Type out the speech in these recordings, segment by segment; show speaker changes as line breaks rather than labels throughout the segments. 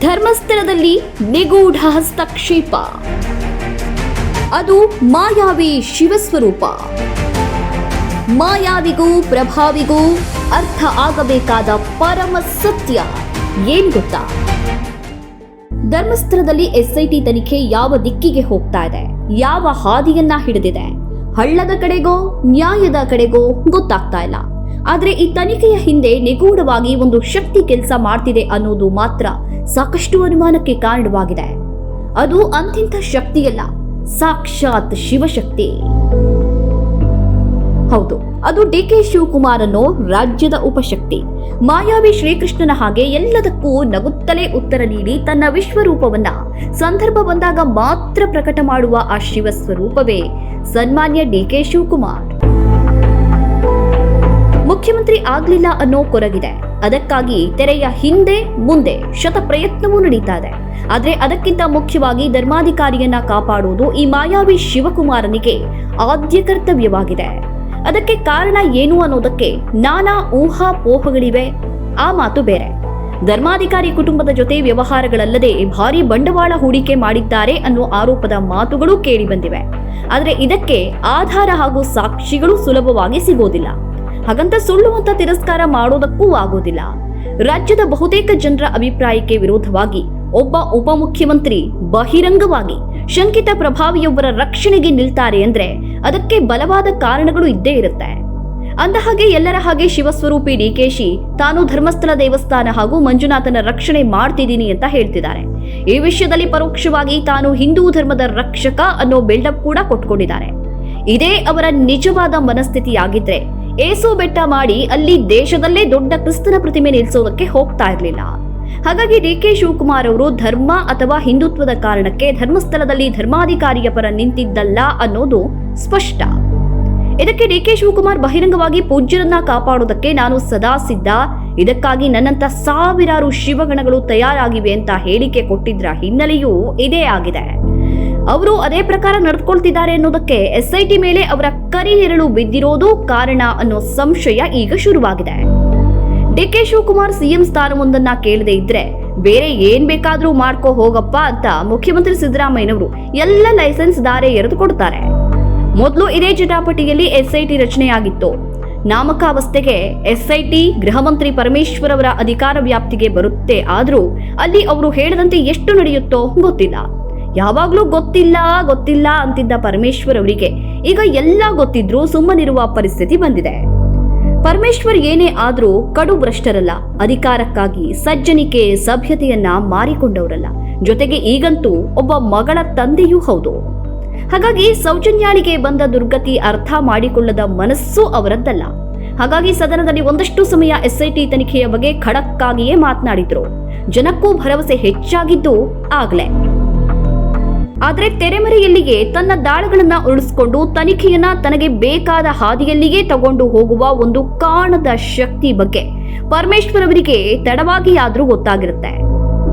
ಧರ್ಮಸ್ಥಳದಲ್ಲಿ ನಿಗೂಢ ಹಸ್ತಕ್ಷೇಪ. ಅದು ಮಾಯಾವಿ ಶಿವಸ್ವರೂಪ. ಮಾಯಾವಿಗೂ ಪ್ರಭಾವಿಗೂ ಅರ್ಥ ಆಗಬೇಕಾದ ಪರಮ ಸತ್ಯ ಏನ್ ಗೊತ್ತಾ? ಧರ್ಮಸ್ಥಳದಲ್ಲಿ ಎಸ್ಐಟಿ ತನಿಖೆ ಯಾವ ದಿಕ್ಕಿಗೆ ಹೋಗ್ತಾ ಇದೆ? ಯಾವ ಹಾದಿಯನ್ನ ಹಿಡಿದಿದೆ? ಹಳ್ಳದ ಕಡೆಗೋ, ನ್ಯಾಯದ ಕಡೆಗೋ ಗೊತ್ತಾಗ್ತಾ ಇಲ್ಲ. ಆದ್ರೆ ಈ ತನಿಖೆಯ ಹಿಂದೆ ನಿಗೂಢವಾಗಿ ಒಂದು ಶಕ್ತಿ ಕೆಲಸ ಮಾಡ್ತಿದೆ ಅನ್ನೋದು ಮಾತ್ರ ಸಾಕಷ್ಟು ಅನುಮಾನಕ್ಕೆ ಕಾರಣವಾಗಿದೆ. ಅದು ಅಂತಿಂತ ಶಕ್ತಿಯಲ್ಲ, ಸಾಕ್ಷಾತ್ ಶಿವಶಕ್ತಿ. ಹೌದು, ಅದು ಡಿ ಕೆ ಶಿವಕುಮಾರ್ ಅನ್ನೋ ರಾಜ್ಯದ ಉಪಶಕ್ತಿ. ಮಾಯಾವಿ ಶ್ರೀಕೃಷ್ಣನ ಹಾಗೆ ಎಲ್ಲದಕ್ಕೂ ನಗುತ್ತಲೇ ಉತ್ತರ ನೀಡಿ ತನ್ನ ವಿಶ್ವರೂಪವನ್ನ, ಸಂದರ್ಭ ಬಂದಾಗ ಮಾತ್ರ ಪ್ರಕಟ ಮಾಡುವ ಆ ಶಿವ ಸ್ವರೂಪವೇ ಸನ್ಮಾನ್ಯ ಡಿ ಕೆ ಶಿವಕುಮಾರ್. ಮುಖ್ಯಮಂತ್ರಿ ಆಗ್ಲಿಲ್ಲ ಅನ್ನೋ ಕೊರಗಿದೆ. ಅದಕ್ಕಾಗಿ ತೆರೆಯ ಹಿಂದೆ ಮುಂದೆ ಶತ ಪ್ರಯತ್ನವೂ ನಡೀತಾ ಇದೆ ಆದರೆ ಅದಕ್ಕಿಂತ ಮುಖ್ಯವಾಗಿ ಧರ್ಮಾಧಿಕಾರಿಯನ್ನ ಕಾಪಾಡುವುದು ಈ ಮಾಯಾವಿ ಶಿವಕುಮಾರನಿಗೆ ಆದ್ಯ ಕರ್ತವ್ಯವಾಗಿದೆ. ಅದಕ್ಕೆ ಕಾರಣ ಏನು ಅನ್ನೋದಕ್ಕೆ ನಾನಾ ಊಹಾಪೋಹಗಳಿವೆ. ಆ ಮಾತು ಬೇರೆ. ಧರ್ಮಾಧಿಕಾರಿ ಕುಟುಂಬದ ಜೊತೆ ವ್ಯವಹಾರಗಳಲ್ಲದೆ ಭಾರಿ ಬಂಡವಾಳ ಹೂಡಿಕೆ ಮಾಡಿದ್ದಾರೆ ಅನ್ನೋ ಆರೋಪದ ಮಾತುಗಳು ಕೇಳಿ ಬಂದಿವೆ. ಆದರೆ ಇದಕ್ಕೆ ಆಧಾರ ಹಾಗೂ ಸಾಕ್ಷಿಗಳು ಸುಲಭವಾಗಿ ಸಿಗೋದಿಲ್ಲ. ಹಾಗಂತ ಸುಳ್ಳು ಅಂತ ತಿರಸ್ಕಾರ ಮಾಡೋದಕ್ಕೂ ಆಗೋದಿಲ್ಲ. ರಾಜ್ಯದ ಬಹುತೇಕ ಜನರ ಅಭಿಪ್ರಾಯಕ್ಕೆ ವಿರೋಧವಾಗಿ ಒಬ್ಬ ಉಪಮುಖ್ಯಮಂತ್ರಿ ಬಹಿರಂಗವಾಗಿ ಶಂಕಿತ ಪ್ರಭಾವಿಯೊಬ್ಬರ ರಕ್ಷಣೆಗೆ ನಿಲ್ತಾರೆ ಅಂದ್ರೆ ಅದಕ್ಕೆ ಬಲವಾದ ಕಾರಣಗಳು ಇದ್ದೇ ಇರುತ್ತೆ. ಅಂದ ಹಾಗೆ ಎಲ್ಲರ ಹಾಗೆ ಶಿವಸ್ವರೂಪಿ ಡಿಕೆಶಿ ತಾನು ಧರ್ಮಸ್ಥಳ ದೇವಸ್ಥಾನ ಹಾಗೂ ಮಂಜುನಾಥನ ರಕ್ಷಣೆ ಮಾಡ್ತಿದ್ದೀನಿ ಅಂತ ಹೇಳ್ತಿದ್ದಾರೆ. ಈ ವಿಷಯದಲ್ಲಿ ಪರೋಕ್ಷವಾಗಿ ತಾನು ಹಿಂದೂ ಧರ್ಮದ ರಕ್ಷಕ ಅನ್ನೋ ಬಿಲ್ಡಪ್ ಕೂಡ ಕೊಟ್ಕೊಂಡಿದ್ದಾರೆ. ಇದೇ ಅವರ ನಿಜವಾದ ಮನಸ್ಥಿತಿಯಾಗಿದ್ರೆ ಏಸು ಬೆಟ್ಟ ಮಾಡಿ ಅಲ್ಲಿ ದೇಶದಲ್ಲೇ ದೊಡ್ಡ ಕ್ರಿಸ್ತನ ಪ್ರತಿಮೆ ನಿಲ್ಲಿಸೋದಕ್ಕೆ ಹೋಗ್ತಾ ಇರಲಿಲ್ಲ. ಹಾಗಾಗಿ ಡಿ ಕೆ ಶಿವಕುಮಾರ್ ಅವರು ಧರ್ಮ ಅಥವಾ ಹಿಂದುತ್ವದ ಕಾರಣಕ್ಕೆ ಧರ್ಮಸ್ಥಳದಲ್ಲಿ ಧರ್ಮಾಧಿಕಾರಿಯ ಪರ ನಿಂತಿದ್ದಲ್ಲ ಅನ್ನೋದು ಸ್ಪಷ್ಟ. ಇದಕ್ಕೆ ಡಿ ಕೆ ಶಿವಕುಮಾರ್ ಬಹಿರಂಗವಾಗಿ ಪೂಜ್ಯರನ್ನ ಕಾಪಾಡೋದಕ್ಕೆ ನಾನು ಸದಾ ಸಿದ್ಧ. ಇದಕ್ಕಾಗಿ ನನ್ನಂತ ಸಾವಿರಾರು ಶಿವಗಣಗಳು ತಯಾರಾಗಿವೆ ಅಂತ ಹೇಳಿಕೆ ಕೊಟ್ಟಿದ್ರ ಹಿನ್ನೆಲೆಯೂ ಇದೇ ಆಗಿದೆ. ಅವರು ಅದೇ ಪ್ರಕಾರ ನಡೆದುಕೊಳ್ತಿದ್ದಾರೆ ಅನ್ನೋದಕ್ಕೆ ಎಸ್ಐಟಿ ಮೇಲೆ ಅವರ ಕರಿ ಹೆರಳು ಬಿದ್ದಿರೋದು ಕಾರಣ ಅನ್ನೋ ಸಂಶಯ ಈಗ ಶುರುವಾಗಿದೆ. ಡಿ ಕೆ ಶಿವಕುಮಾರ್ ಸಿಎಂ ಸ್ಥಾನವೊಂದನ್ನ ಕೇಳದೆ ಇದ್ರೆ ಬೇರೆ ಏನ್ ಬೇಕಾದ್ರೂ ಮಾಡ್ಕೋ ಹೋಗಪ್ಪ ಅಂತ ಮುಖ್ಯಮಂತ್ರಿ ಸಿದ್ದರಾಮಯ್ಯನವರು ಎಲ್ಲ ಲೈಸೆನ್ಸ್ ದಾರೆ ಎರೆದು ಕೊಡ್ತಾರೆ. ಮೊದಲು ಇದೇ ಜಟಾಪಟಿಯಲ್ಲಿ ಎಸ್ಐಟಿ ರಚನೆಯಾಗಿತ್ತು. ನಾಮಕಾವಸ್ಥೆಗೆ ಎಸ್ಐಟಿ ಗೃಹ ಮಂತ್ರಿ ಪರಮೇಶ್ವರ್ ಅವರ ಅಧಿಕಾರ ವ್ಯಾಪ್ತಿಗೆ ಬರುತ್ತೆ. ಆದರೂ ಅಲ್ಲಿ ಅವರು ಹೇಳದಂತೆ ಎಷ್ಟು ನಡೆಯುತ್ತೋ ಗೊತ್ತಿಲ್ಲ. ಯಾವಾಗಲೂ ಗೊತ್ತಿಲ್ಲ ಗೊತ್ತಿಲ್ಲ ಅಂತಿದ್ದ ಪರಮೇಶ್ವರ್ ಅವರಿಗೆ ಈಗ ಎಲ್ಲ ಗೊತ್ತಿದ್ರೂ ಸುಮ್ಮನಿರುವ ಪರಿಸ್ಥಿತಿ ಬಂದಿದೆ. ಪರಮೇಶ್ವರ್ ಏನೇ ಆದರೂ ಕಡು ಭ್ರಷ್ಟರಲ್ಲ, ಅಧಿಕಾರಕ್ಕಾಗಿ ಸಜ್ಜನಿಕೆ ಸಭ್ಯತೆಯನ್ನ ಮಾರಿಕೊಂಡವರಲ್ಲ. ಜೊತೆಗೆ ಈಗಂತೂ ಒಬ್ಬ ಮಗಳ ತಂದೆಯೂ ಹೌದು. ಹಾಗಾಗಿ ಸೌಜನ್ಯಾಳಿಗೆ ಬಂದ ದುರ್ಗತಿ ಅರ್ಥ ಮಾಡಿಕೊಳ್ಳದ ಮನಸ್ಸು ಅವರದ್ದಲ್ಲ. ಹಾಗಾಗಿ ಸದನದಲ್ಲಿ ಒಂದಷ್ಟು ಸಮಯ ಎಸ್ಐಟಿ ತನಿಖೆಯ ಬಗ್ಗೆ ಖಡಕ್ಕಾಗಿಯೇ ಮಾತನಾಡಿದ್ರು. ಜನಕ್ಕೂ ಭರವಸೆ ಹೆಚ್ಚಾಗಿದ್ದು ಆಗ್ಲೇ. ಆದರೆ ತೆರೆಮರೆಯಲ್ಲಿಗೆ ತನ್ನ ದಾಳಗಳನ್ನ ಉರುಳಿಸಿಕೊಂಡು ತನಿಖೆಯನ್ನ ತನಗೆ ಬೇಕಾದ ಹಾದಿಯಲ್ಲಿಯೇ ತಗೊಂಡು ಹೋಗುವ ಒಂದು ಕಾಣದ ಶಕ್ತಿ ಬಗ್ಗೆ ಪರಮೇಶ್ವರ್ ಅವರಿಗೆ ತಡವಾಗಿಯಾದ್ರೂ ಗೊತ್ತಾಗಿರುತ್ತೆ.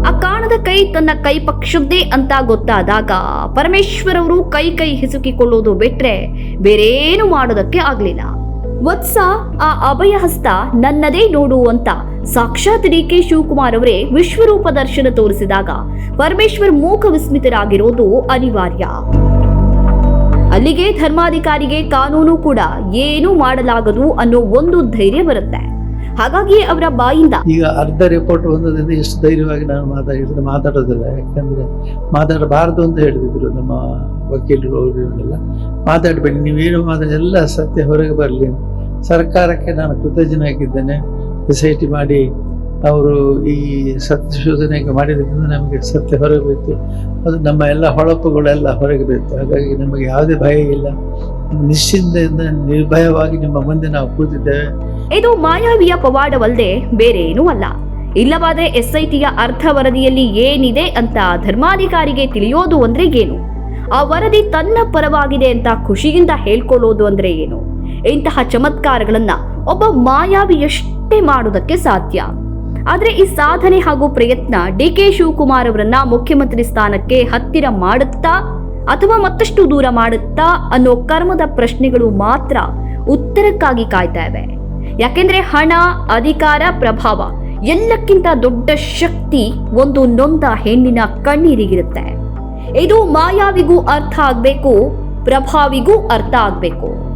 ಆ ಕಾಣದ ಕೈ ತನ್ನ ಕೈ ಪಕ್ಷದ್ದೇ ಅಂತ ಗೊತ್ತಾದಾಗ ಪರಮೇಶ್ವರ್ ಅವರು ಕೈ ಕೈ ಹಿಸುಕಿಕೊಳ್ಳೋದು ಬಿಟ್ರೆ ಬೇರೇನು ಮಾಡೋದಕ್ಕೆ ಆಗ್ಲಿಲ್ಲ. ವತ್ಸ ಆ ಅಭಯ ಹಸ್ತ ನನ್ನದೇ ನೋಡು ಅಂತ ಸಾಕ್ಷಾತ್ ಡಿ ಕೆ ಶಿವಕುಮಾರ್ ಅವರೇ ವಿಶ್ವರೂಪ ದರ್ಶನ ತೋರಿಸಿದಾಗ ಪರಮೇಶ್ವರ್ ಮೂಕ ವಿಸ್ಮಿತರಾಗಿರೋದು ಅನಿವಾರ್ಯ. ಅಲ್ಲಿಗೆ ಧರ್ಮಾಧಿಕಾರಿಗೆ ಕಾನೂನು ಕೂಡ ಏನೂ ಮಾಡಲಾಗದು ಅನ್ನೋ ಒಂದು ಧೈರ್ಯ ಬರುತ್ತೆ. ಹಾಗಾಗಿ ಅವರ ಬಾಯಿಂದ
ಈಗ ಅರ್ಧ ರಿಪೋರ್ಟ್ ಬಂದದಿಂದ ಎಷ್ಟು ಧೈರ್ಯವಾಗಿ ನಾನು ಮಾತಾಡಿದ್ರೆ ಮಾತಾಡೋದಿಲ್ಲ. ಯಾಕಂದ್ರೆ ಮಾತಾಡಬಾರದು ಅಂತ ಹೇಳಿದ್ರು ನಮ್ಮ ವಕೀಲರು ಅವರೆಲ್ಲ ಮಾತಾಡಬೇಡಿ ನೀವೇನು ಮಾತಾಡಿ ಎಲ್ಲ ಸತ್ಯ ಹೊರಗೆ ಬರಲಿ ಸರ್ಕಾರಕ್ಕೆ ನಾನು ಕೃತಜ್ಞನಾಗಿದ್ದೇನೆ. ಎಸ್ ಐ ಟಿ ಮಾಡಿ ಅವರು ಈ ಸತ್ಯ ಶೋಧನೆಗೆ ಮಾಡಿದ್ರಿಂದ ನಮಗೆ ಸತ್ಯ ಹೊರಗೆ ಬಿತ್ತು. ಅದು ನಮ್ಮ ಎಲ್ಲ ಹೊಳಪುಗಳೆಲ್ಲ ಹೊರಗೆ ಬಿತ್ತು. ಹಾಗಾಗಿ ನಮಗೆ ಯಾವುದೇ ಭಯ ಇಲ್ಲ. ನಿಶ್ಚಿಂತೆಯಿಂದ ನಿರ್ಭಯವಾಗಿ ನಿಮ್ಮ ಮುಂದೆ ನಾವು ಕೂತಿದ್ದೇವೆ.
ಇದು ಮಾಯಾವಿಯ ಪವಾಡವಲ್ಲದೆ ಬೇರೆ ಏನೂ ಅಲ್ಲ. ಇಲ್ಲವಾದರೆ ಎಸ್ಐಟಿಯ ಅರ್ಧ ವರದಿಯಲ್ಲಿ ಏನಿದೆ ಅಂತ ಧರ್ಮಾಧಿಕಾರಿಗೆ ತಿಳಿಯೋದು ಅಂದ್ರೆ ಏನು? ಆ ವರದಿ ತನ್ನ ಪರವಾಗಿದೆ ಅಂತ ಖುಷಿಯಿಂದ ಹೇಳ್ಕೊಳ್ಳೋದು ಅಂದ್ರೆ ಏನು? ಇಂತಹ ಚಮತ್ಕಾರಗಳನ್ನ ಒಬ್ಬ ಮಾಯಾವಿಯಷ್ಟೇ ಮಾಡೋದಕ್ಕೆ ಸಾಧ್ಯ. ಆದರೆ ಈ ಸಾಧನೆ ಹಾಗೂ ಪ್ರಯತ್ನ ಡಿ ಕೆ ಶಿವಕುಮಾರ್ ಅವರನ್ನ ಮುಖ್ಯಮಂತ್ರಿ ಸ್ಥಾನಕ್ಕೆ ಹತ್ತಿರ ಮಾಡುತ್ತಾ ಅಥವಾ ಮತ್ತಷ್ಟು ದೂರ ಮಾಡುತ್ತಾ ಅನ್ನೋ ಕರ್ಮದ ಪ್ರಶ್ನೆಗಳು ಮಾತ್ರ ಉತ್ತರಕ್ಕಾಗಿ ಕಾಯ್ತಾ ಇವೆ. ಯಾಕೆಂದ್ರೆ ಹಣ, ಅಧಿಕಾರ, ಪ್ರಭಾವ ಎಲ್ಲಕ್ಕಿಂತ ದೊಡ್ಡ ಶಕ್ತಿ ಒಂದು ನೊಂದ ಹೆಣ್ಣಿನ ಕಣ್ಣೀರಿಗಿರುತ್ತೆ. ಇದು ಮಾಯಾವಿಗೂ ಅರ್ಥ ಆಗ್ಬೇಕು, ಪ್ರಭಾವಿಗೂ ಅರ್ಥ ಆಗ್ಬೇಕು.